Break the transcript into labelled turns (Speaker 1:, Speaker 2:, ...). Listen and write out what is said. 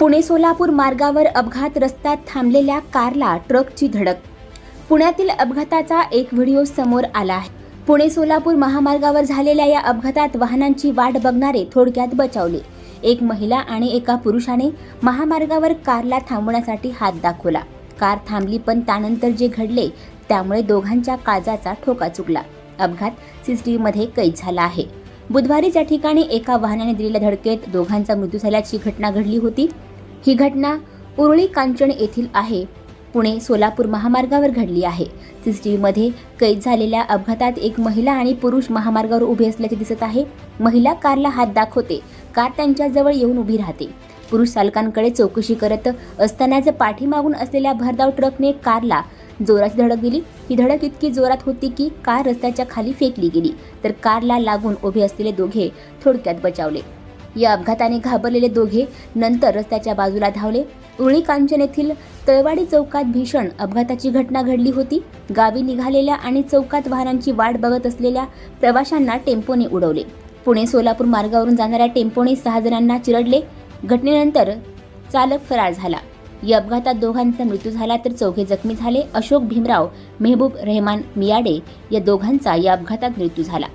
Speaker 1: पुणे सोलापूर मार्गावर अपघात रस्त्यात थांबलेल्या कारला ट्रकची धडक. पुण्यातील अपघाताचा एक व्हिडिओ समोर आला आहे. पुणे सोलापूर महामार्गावर झालेल्या या अपघातात वाहनांची वाट बघणारे थोडक्यात बचावले. एक महिला आणि एका पुरुषाने महामार्गावर कारला थांबवण्यासाठी हात दाखवला. कार थांबली पण त्यानंतर जे घडले त्यामुळे दोघांच्या काळजाचा ठोका चुकला. अपघात सीसीटीव्हीमध्ये कैद झाला आहे. बुधवारी त्या ठिकाणी एका वाहनाने दिलेल्या धडकेत दोघांचा मृत्यू झाल्याची घटना घडली होती. ही घटना उरळी कांचन येथील आहे. पुणे सोलापूर महामार्गावर घडली आहे. सीसीटीव्हीमध्ये कैद झालेल्या अपघातात एक महिला आणि पुरुष महामार्गावर उभे असल्याचे दिसत आहे. महिला कारला हात दाखवते. कार त्यांच्याजवळ येऊन उभी राहते. पुरुष चालकांकडे चौकशी करत असतानाच पाठीमागून असलेल्या भरधाव ट्रकने कारला जोराची धडक दिली ही धडक इतकी जोरात होती की कार रस्त्याच्या खाली फेकली गेली. तर कारला लागून उभे असलेले दोघे थोडक्यात बचावले. या अपघाताने घाबरलेले दोघे नंतर रस्त्याच्या बाजूला धावले. उळी कांचन येथील तळवाडी चौकात भीषण अपघाताची घटना घडली होती. गावी निघालेल्या आणि चौकात वाहनांची वाट बघत असलेल्या प्रवाशांना टेम्पोने उडवले. पुणे सोलापूर मार्गावरून जाणाऱ्या टेम्पोने सहा जणांना चिरडले. घटनेनंतर चालक फरार झाला. या अपघातात दोघांचा मृत्यू झाला तर चौघे जखमी झाले. अशोक भीमराव मेहबूब रेहमान मियाडे या दोघांचा या अपघातात मृत्यू झाला.